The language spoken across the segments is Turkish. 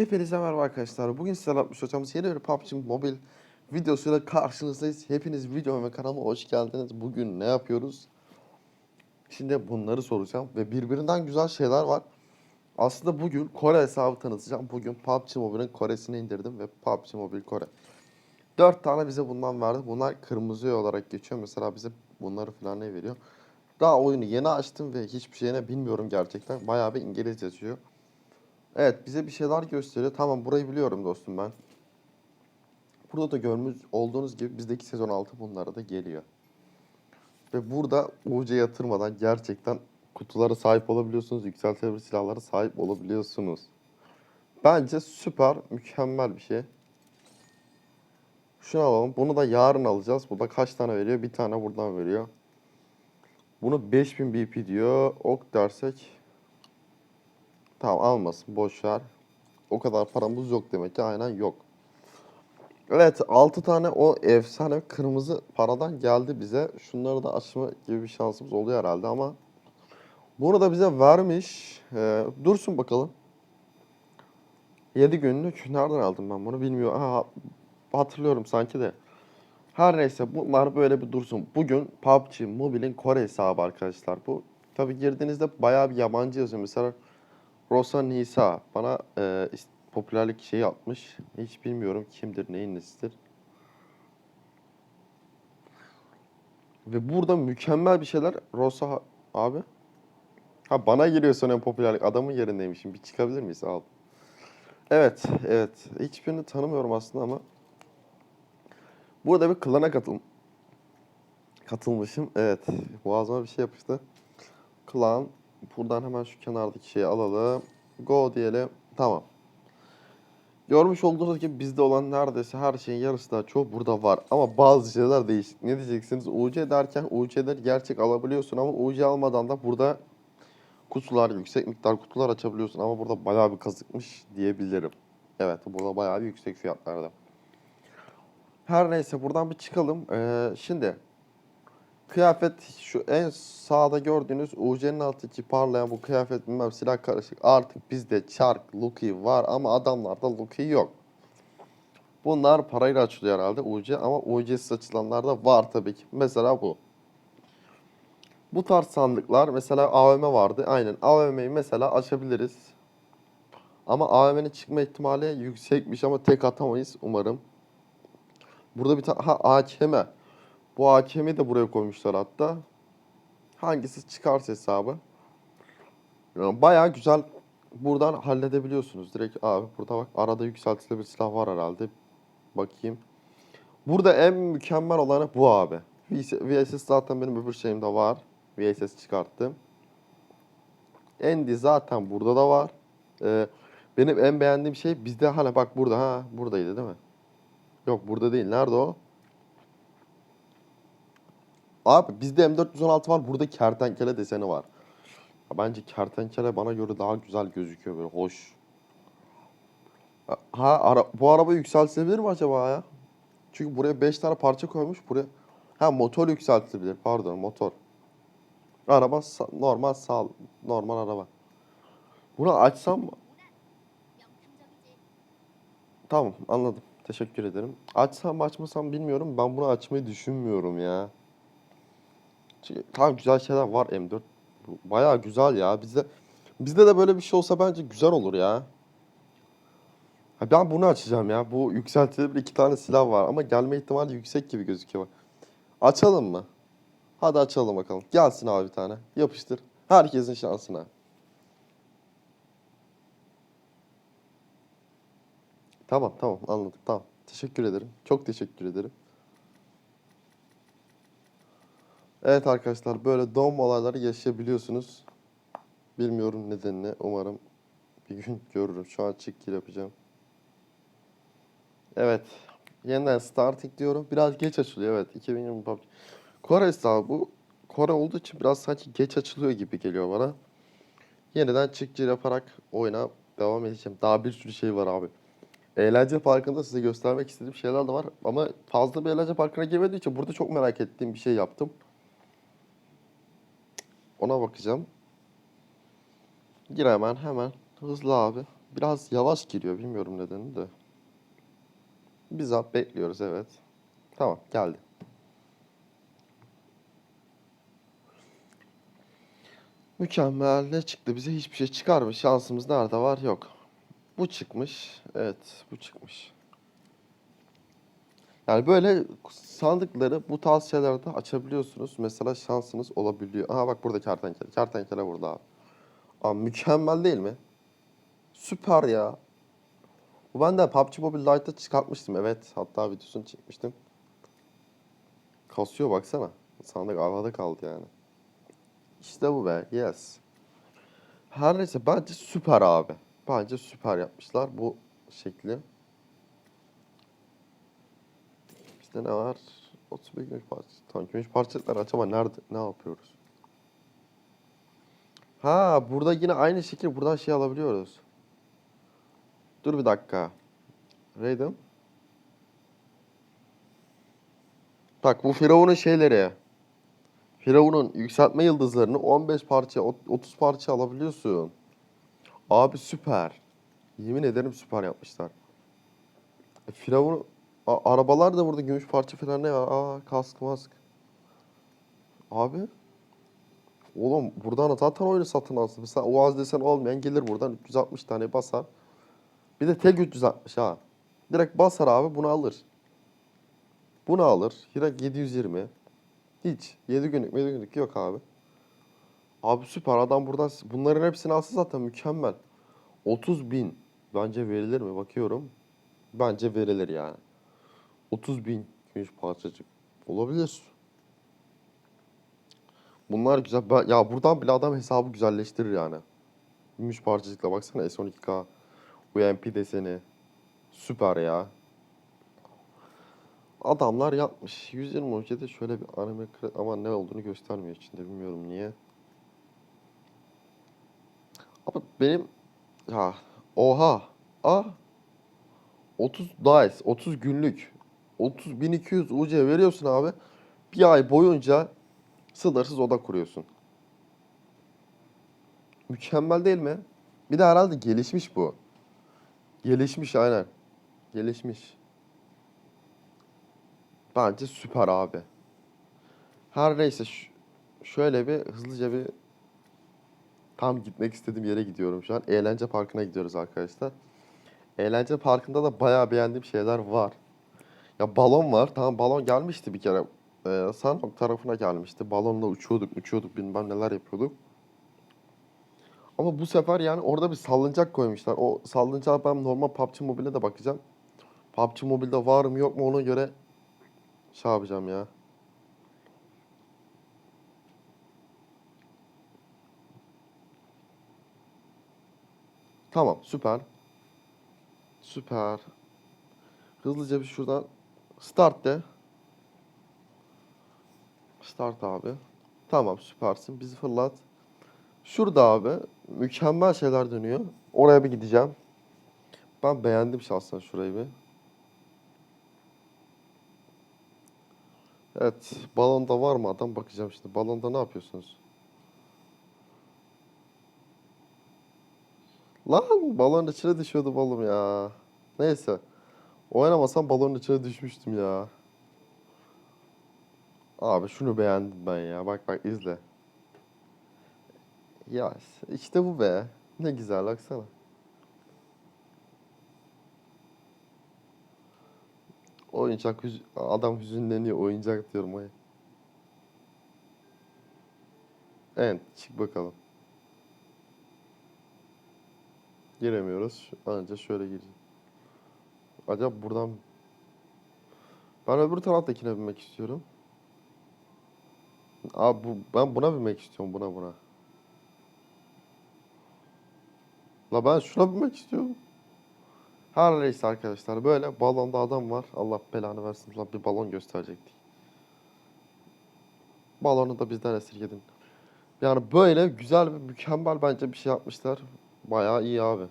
Hepinize merhaba arkadaşlar. Bugün sizlerle yapmış olacağımız yeni bir PUBG Mobile videosuyla karşınızdayız. Hepiniz videoma ve kanalıma hoş geldiniz. Bugün ne yapıyoruz? Şimdi bunları soracağım ve birbirinden güzel şeyler var. Aslında bugün Kore hesabı tanıtacağım. Bugün PUBG Mobile'in Kore'sini indirdim ve PUBG Mobile Kore. 4 tane bize bundan verdi. Bunlar kırmızı olarak geçiyor. Mesela bize bunları falan ne veriyor? Daha oyunu yeni açtım ve hiçbir şeyine bilmiyorum gerçekten. Bayağı bir İngilizce yazıyor. Evet bize bir şeyler gösteriyor. Tamam burayı biliyorum dostum ben. Burada da görmüş olduğunuz gibi bizdeki sezon 6 bunlara da geliyor. Ve burada UC yatırmadan gerçekten kutulara sahip olabiliyorsunuz. Yükseltilebilir silahlara sahip olabiliyorsunuz. Bence süper, mükemmel bir şey. Şunu alalım. Bunu da yarın alacağız. Bu da kaç tane veriyor? Bir tane buradan veriyor. Bunu 5000 BP diyor. Ok dersek Tamam almasın boş ver. O kadar paramız yok demek ki aynen yok. Evet 6 tane o efsane kırmızı paradan geldi bize. Şunları da açma gibi bir şansımız oluyor herhalde ama bunu da bize vermiş. Ee, dursun bakalım. 7 günlük nereden aldım ben bunu bilmiyorum. Aha, hatırlıyorum sanki de. Her neyse bunlar böyle bir dursun. Bugün PUBG Mobile'in Kore hesabı arkadaşlar bu. Tabi girdiğinizde bayağı bir yabancı yazıyor. Mesela Rosa Nisa bana e, popülerlik şeyi atmış. Hiç bilmiyorum kimdir, neyin nesidir. Ve burada mükemmel bir şeyler. Rosa abi. Ha bana giriyor sonra popülerlik. Adamın yerindeymişim. Bir çıkabilir miyiz? Al. Evet, evet. Hiçbirini tanımıyorum aslında ama. Burada bir klana katıl katılmışım. Evet. Boğazıma bir şey yapıştı. Klan. Buradan hemen şu kenardaki şeyi alalım. Go diyelim. Tamam. Görmüş olduğunuz gibi bizde olan neredeyse her şeyin yarısı da çoğu burada var. Ama bazı şeyler değişik. Ne diyeceksiniz? UC derken UC'leri gerçek alabiliyorsun ama UC almadan da burada kutular, yüksek miktar kutular açabiliyorsun. Ama burada bayağı bir kazıkmış diyebilirim. Evet, burada bayağı bir yüksek fiyatlarda. Her neyse buradan bir çıkalım. Ee, şimdi Kıyafet şu en sağda gördüğünüz UC'nin alttaki parlayan bu kıyafet bilmem silah karışık. Artık bizde Çark, Lucky var ama adamlarda Lucky yok. Bunlar parayla açılıyor herhalde UC ama UC'siz açılanlar da var tabii ki. Mesela bu. Bu tarz sandıklar mesela AVM vardı. Aynen AVM'yi mesela açabiliriz. Ama AVM'nin çıkma ihtimali yüksekmiş ama tek atamayız umarım. Burada bir tane ha AKM. Bu hakemi de buraya koymuşlar hatta. Hangisi çıkarsa hesabı. Yani bayağı güzel buradan halledebiliyorsunuz. Direkt abi burada bak arada yükseltilebilir silah var herhalde. Bakayım. Burada en mükemmel olanı bu abi. VS VSS zaten benim öbür şeyimde var. VSS çıkarttım. Endi zaten burada da var. Ee, benim en beğendiğim şey bizde hala bak burada ha buradaydı değil mi? Yok burada değil. Nerede o? Abi bizde M416 var. Burada kertenkele deseni var. Ya bence kertenkele bana göre daha güzel gözüküyor böyle hoş. Ha ara, bu araba yükseltilebilir mi acaba ya? Çünkü buraya 5 tane parça koymuş. Buraya ha motor yükseltilebilir. Pardon motor. Araba sa- normal sağ normal araba. Bunu açsam mı? Tamam anladım. Teşekkür ederim. Açsam açmasam bilmiyorum. Ben bunu açmayı düşünmüyorum ya. Tamam güzel şeyler var M4. Bu Bayağı güzel ya. Bizde bizde de böyle bir şey olsa bence güzel olur ya. Ha ben bunu açacağım ya. Bu yükseltilebilir iki tane silah var ama gelme ihtimali yüksek gibi gözüküyor. Açalım mı? Hadi açalım bakalım. Gelsin abi bir tane. Yapıştır. Herkesin şansına. Tamam tamam anladık tamam. Teşekkür ederim. Çok teşekkür ederim. Evet arkadaşlar böyle doğum olayları yaşayabiliyorsunuz. Bilmiyorum nedenini. Umarım bir gün görürüm. Şu an çık kill yapacağım. Evet. Yeniden starting diyorum. Biraz geç açılıyor evet. 2020 PUBG. Kore hesabı bu. Kore olduğu için biraz sanki geç açılıyor gibi geliyor bana. Yeniden çık kill yaparak oyuna devam edeceğim. Daha bir sürü şey var abi. Eğlence parkında size göstermek istediğim şeyler de var. Ama fazla bir eğlence parkına girmediği için burada çok merak ettiğim bir şey yaptım. Ona bakacağım. Gir hemen hemen. Hızlı abi. Biraz yavaş giriyor. Bilmiyorum nedenini de. Biz abi bekliyoruz evet. Tamam geldi. Mükemmel. Ne çıktı bize? Hiçbir şey çıkarmış. Şansımız nerede var? Yok. Bu çıkmış. Evet, bu çıkmış. Yani böyle sandıkları bu tarz şeylerde açabiliyorsunuz. Mesela şansınız olabiliyor. Aha bak burada kertenkele. Kertenkele burada abi. Abi mükemmel değil mi? Süper ya. Bu ben de PUBG Mobile Lite'da çıkartmıştım. Evet, hatta videosunu çekmiştim. Kasıyor baksana. Sandık havada kaldı yani. İşte bu be. Yes. Her neyse bence süper abi. Bence süper yapmışlar bu şekli. İşte ne var? 31 gümüş parça. Tamam gümüş parçalıklar aç ama nerede? Ne yapıyoruz? Ha burada yine aynı şekil buradan şey alabiliyoruz. Dur bir dakika. Raiden. Bak bu Firavun'un şeyleri. Firavun'un yükseltme yıldızlarını 15 parça, ot- 30 parça alabiliyorsun. Abi süper. Yemin ederim süper yapmışlar. E, Firavun A- arabalar da burada gümüş parça falan ne var? Aa kask mask. Abi. Oğlum buradan zaten oyunu satın alsın. Mesela Oğaz desen olmayan gelir buradan 360 tane basar. Bir de tek 360 ha. Direkt basar abi bunu alır. Bunu alır. Direkt 720. Hiç. 7 günlük 7 günlük yok abi. Abi süper adam buradan bunların hepsini alsa zaten mükemmel. 30 bin bence verilir mi bakıyorum. Bence verilir yani. 30 bin gümüş parçacık olabilir. Bunlar güzel. Ben- ya buradan bile adam hesabı güzelleştirir yani. Gümüş parçacıkla baksana S12K. UMP deseni. Süper ya. Adamlar yapmış. 120 ülkede şöyle bir anime ama ne olduğunu göstermiyor içinde bilmiyorum niye. Ama benim ha oha ah 30 dice 30 günlük 30 1200 UC veriyorsun abi. Bir ay boyunca sınırsız oda kuruyorsun. Mükemmel değil mi? Bir de herhalde gelişmiş bu. Gelişmiş aynen. Gelişmiş. Bence süper abi. Her neyse şöyle bir hızlıca bir tam gitmek istediğim yere gidiyorum şu an. Eğlence parkına gidiyoruz arkadaşlar. Eğlence parkında da bayağı beğendiğim şeyler var. Ya balon var. Tamam balon gelmişti bir kere. Ee, Sanok tarafına gelmişti. Balonla uçuyorduk, uçuyorduk bilmem neler yapıyorduk. Ama bu sefer yani orada bir salıncak koymuşlar. O salıncağa ben normal PUBG Mobile'e de bakacağım. PUBG Mobile'de var mı yok mu ona göre şey yapacağım ya. Tamam süper. Süper. Hızlıca bir şuradan start de. Start abi. Tamam süpersin. Bizi fırlat. Şurada abi mükemmel şeyler dönüyor. Oraya bir gideceğim. Ben beğendim şahsen şurayı bir. Evet, balonda var mı adam bakacağım şimdi. Balonda ne yapıyorsunuz? Lan balonun içine düşüyordu balım ya. Neyse. Oynamasam balonun içine düşmüştüm ya. Abi şunu beğendim ben ya. Bak bak izle. Ya işte bu be. Ne güzel baksana. Oyuncak hüz- adam hüzünleniyor oyuncak diyorum ay. Evet çık bakalım. Giremiyoruz. Anca şöyle gireceğiz. Acaba buradan... Ben öbür taraftakine binmek istiyorum. Abi bu, ben buna binmek istiyorum buna buna. La ben şuna binmek istiyorum. Her neyse arkadaşlar böyle balonda adam var. Allah belanı versin. Lan bir balon gösterecektik. Balonu da bizden esirgedin. Yani böyle güzel ve mükemmel bence bir şey yapmışlar. Bayağı iyi abi.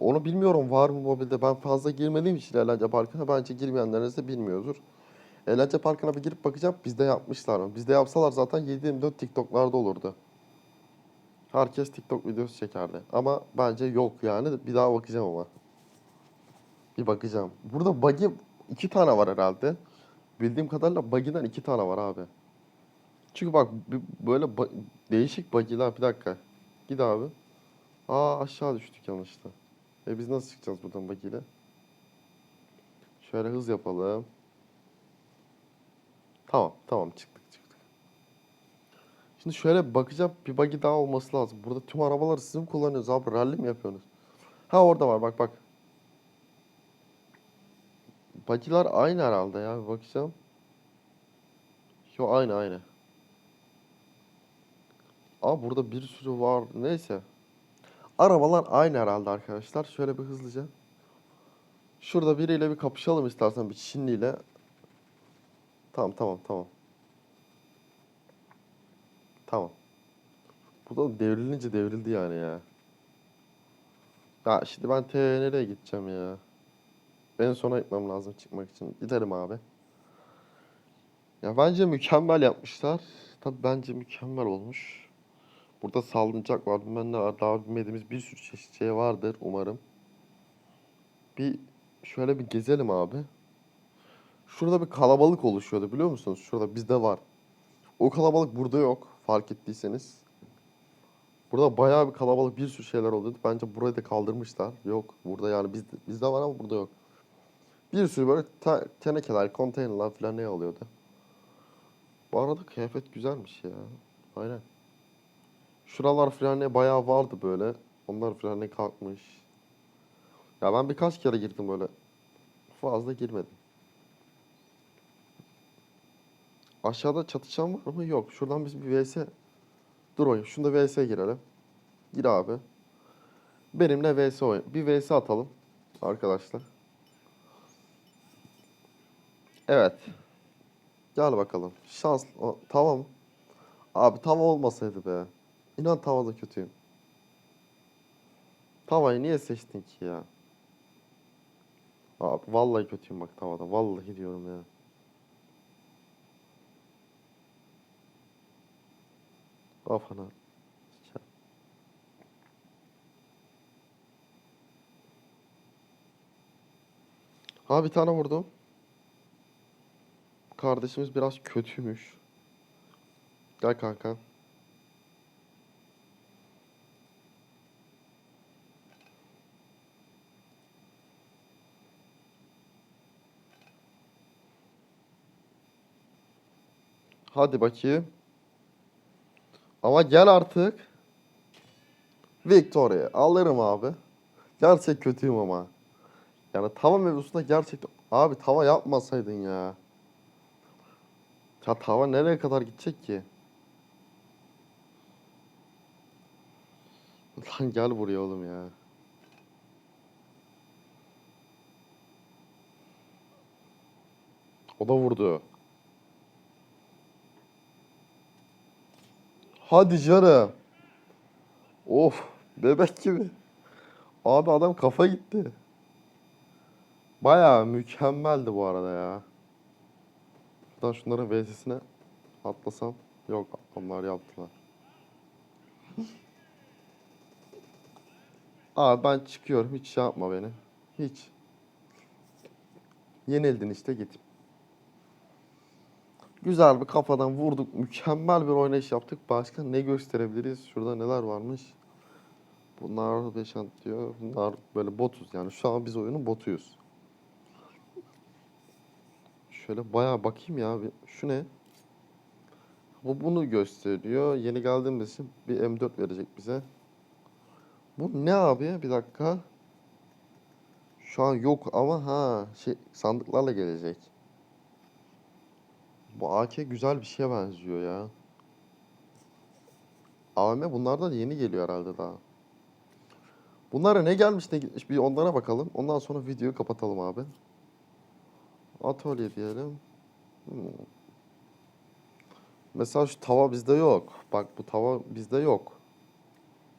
Onu bilmiyorum var mı mobilde. Ben fazla girmediğim için eğlence parkına. Bence girmeyenleriniz de bilmiyordur. Eğlence parkına bir girip bakacağım. Bizde yapmışlar mı? Bizde yapsalar zaten 7-24 TikTok'larda olurdu. Herkes TikTok videosu çekerdi. Ama bence yok yani. Bir daha bakacağım ama. Bir bakacağım. Burada buggy iki tane var herhalde. Bildiğim kadarıyla buggy'den iki tane var abi. Çünkü bak böyle değişik buggy'ler. Bir dakika. Git abi. Aa aşağı düştük yanlışlıkla. E biz nasıl çıkacağız buradan buggy'yle? Şöyle hız yapalım. Tamam tamam çıktık çıktık. Şimdi şöyle bakacağım bir buggy daha olması lazım. Burada tüm arabaları siz mi kullanıyorsunuz abi? Rally mi yapıyorsunuz? Ha orada var bak bak. Buggy'ler aynı herhalde ya bir bakacağım. Yo aynı aynı. Aa burada bir sürü var. Neyse. Arabalar aynı herhalde arkadaşlar. Şöyle bir hızlıca. Şurada biriyle bir kapışalım istersen bir Çinliyle. Tamam tamam tamam. Tamam. Bu da devrilince devrildi yani ya. Ya şimdi ben T nereye gideceğim ya? En sona gitmem lazım çıkmak için. Gidelim abi. Ya bence mükemmel yapmışlar. Tabii bence mükemmel olmuş. Burada salıncak var. Ben de daha bilmediğimiz bir sürü çeşit şey vardır umarım. Bir şöyle bir gezelim abi. Şurada bir kalabalık oluşuyordu biliyor musunuz? Şurada bizde var. O kalabalık burada yok fark ettiyseniz. Burada bayağı bir kalabalık bir sürü şeyler oluyordu. Bence burayı da kaldırmışlar. Yok burada yani bizde, bizde var ama burada yok. Bir sürü böyle te- tenekeler, konteynerler falan ne oluyordu. Bu arada kıyafet güzelmiş ya. Aynen. Şuralar falan ne bayağı vardı böyle. Onlar falan ne kalkmış. Ya ben birkaç kere girdim böyle. Fazla girmedim. Aşağıda çatışan var mı? Yok. Şuradan biz bir vs... Dur oyun. Şunda vs girelim. Gir abi. Benimle vs oyun. Bir vs atalım. Arkadaşlar. Evet. Gel bakalım. Şans. O, tamam. Abi tava olmasaydı be. İnan tavada kötüyüm. Tavayı niye seçtin ki ya? Abi vallahi kötüyüm bak tavada. Vallahi diyorum ya. Kafana. Ha bir tane vurdum. Kardeşimiz biraz kötüymüş. Gel kanka. Hadi bakayım. Ama gel artık. Victoria. Alırım abi. Gerçek kötüyüm ama. Yani tava mevzusunda gerçekten... Abi tava yapmasaydın ya. Ya tava nereye kadar gidecek ki? Lan gel buraya oğlum ya. O da vurdu. Hadi canım. Of, bebek gibi. Abi adam kafa gitti. Bayağı mükemmeldi bu arada ya. Şuradan şunların VS'sine atlasam. Yok, onlar yaptılar. Abi ben çıkıyorum. Hiç şey yapma beni. Hiç. Yenildin işte git. Güzel bir kafadan vurduk. Mükemmel bir oynayış yaptık. Başka ne gösterebiliriz? Şurada neler varmış? Bunlar 5 diyor. Bunlar böyle botuz. Yani şu an biz oyunun botuyuz. Şöyle bayağı bakayım ya. Şu ne? Bu bunu gösteriyor. Yeni geldiğimiz için bir M4 verecek bize. Bu ne abi? Bir dakika. Şu an yok ama ha şey sandıklarla gelecek. Bu AK güzel bir şeye benziyor ya. AVM bunlar da yeni geliyor herhalde daha. Bunlara ne gelmiş ne gitmiş bir onlara bakalım. Ondan sonra videoyu kapatalım abi. Atölye diyelim. Hmm. Mesela şu tava bizde yok. Bak bu tava bizde yok.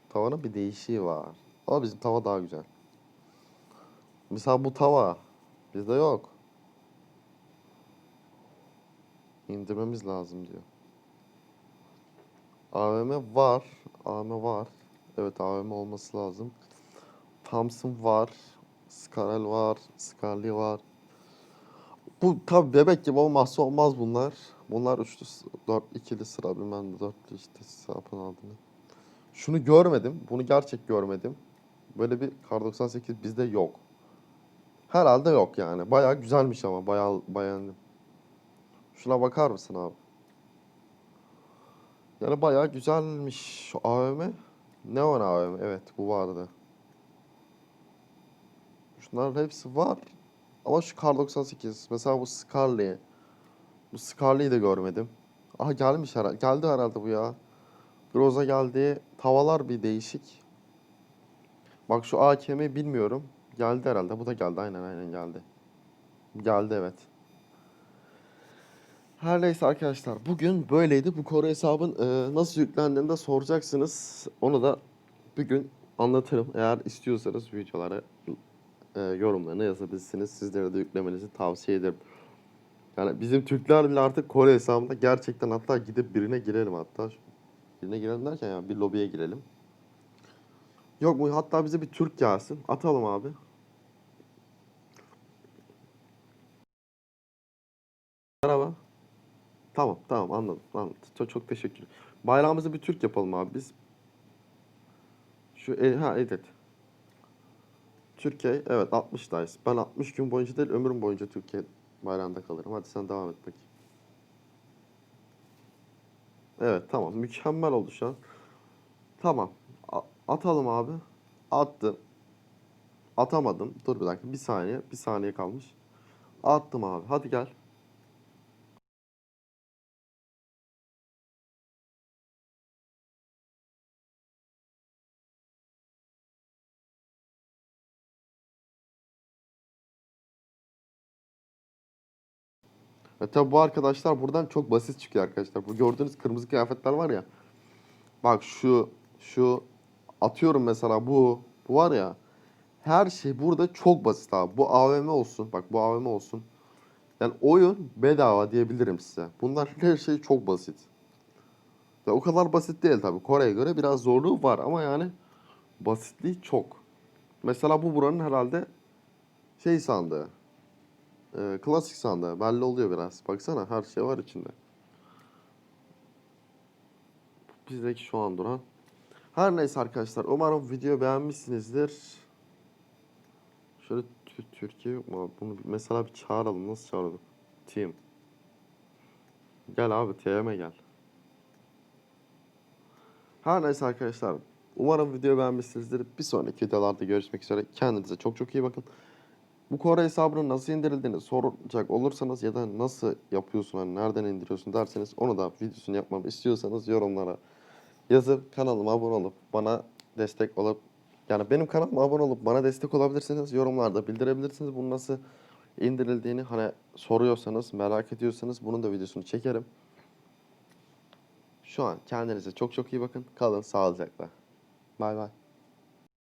Tavanın bir değişiği var. Ama bizim tava daha güzel. Mesela bu tava bizde yok. İndirmemiz lazım diyor. AVM var. AVM var. Evet AVM olması lazım. Thompson var. Scarel var. Scarly var. Bu tabi bebek gibi olmazsa olmaz bunlar. Bunlar üçlü, dört, ikili sıra bilmem dörtlü işte sapın adını. Şunu görmedim. Bunu gerçek görmedim. Böyle bir Kar 98 bizde yok. Herhalde yok yani. Bayağı güzelmiş ama. Bayağı beğendim. Şuna bakar mısın abi? Yani bayağı güzelmiş şu AVM. Neon AVM. Evet bu vardı. Şunların hepsi var. Ama şu Kar 98. Mesela bu Scarlet. Bu Scarlet'i de görmedim. Aha gelmiş herhalde. Geldi herhalde bu ya. Groza geldi. Tavalar bir değişik. Bak şu AKM'i bilmiyorum. Geldi herhalde. Bu da geldi. Aynen aynen geldi. Geldi evet. Her neyse arkadaşlar. Bugün böyleydi. Bu Kore hesabın e, nasıl yüklendiğini de soracaksınız. Onu da bir gün anlatırım. Eğer istiyorsanız videolara e, yorumlarını yazabilirsiniz. Sizlere de yüklemenizi tavsiye ederim. Yani bizim Türkler bile artık Kore hesabında gerçekten hatta gidip birine girelim hatta. Birine girelim derken ya bir lobiye girelim. Yok mu? Hatta bize bir Türk gelsin. Atalım abi. Merhaba. Tamam tamam anladım anladım. Çok, çok teşekkür. Bayrağımızı bir Türk yapalım abi biz. Şu e, ha evet. Türkiye evet 60'dayız. Ben 60 gün boyunca değil ömrüm boyunca Türkiye bayrağında kalırım. Hadi sen devam et bakayım. Evet tamam mükemmel oldu şu an. Tamam. A- atalım abi. Attım. Atamadım. Dur bir dakika. Bir saniye. Bir saniye kalmış. Attım abi. Hadi gel. E tabi bu arkadaşlar buradan çok basit çıkıyor arkadaşlar. Bu gördüğünüz kırmızı kıyafetler var ya. Bak şu şu atıyorum mesela bu bu var ya. Her şey burada çok basit abi. Bu AVM olsun. Bak bu AVM olsun. Yani oyun bedava diyebilirim size. Bunlar her şey çok basit. Ya o kadar basit değil tabii. Kore'ye göre biraz zorluğu var ama yani basitliği çok. Mesela bu buranın herhalde şey sandığı. Ee, klasik sandığı. Belli oluyor biraz. Baksana her şey var içinde. Bizdeki şu an duran. Her neyse arkadaşlar. Umarım video beğenmişsinizdir. Şöyle Tü- Türkiye? Bunu mesela bir çağıralım. Nasıl çağıralım? Team. Gel abi TM'e gel. Her neyse arkadaşlar. Umarım video beğenmişsinizdir. Bir sonraki videolarda görüşmek üzere. Kendinize çok çok iyi bakın. Bu Kore hesabının nasıl indirildiğini soracak olursanız ya da nasıl yapıyorsun, hani nereden indiriyorsun derseniz onu da videosunu yapmamı istiyorsanız yorumlara yazıp kanalıma abone olup bana destek olup yani benim kanalıma abone olup bana destek olabilirsiniz. Yorumlarda bildirebilirsiniz bunu nasıl indirildiğini hani soruyorsanız, merak ediyorsanız bunun da videosunu çekerim. Şu an kendinize çok çok iyi bakın. Kalın sağlıcakla. Bay bay.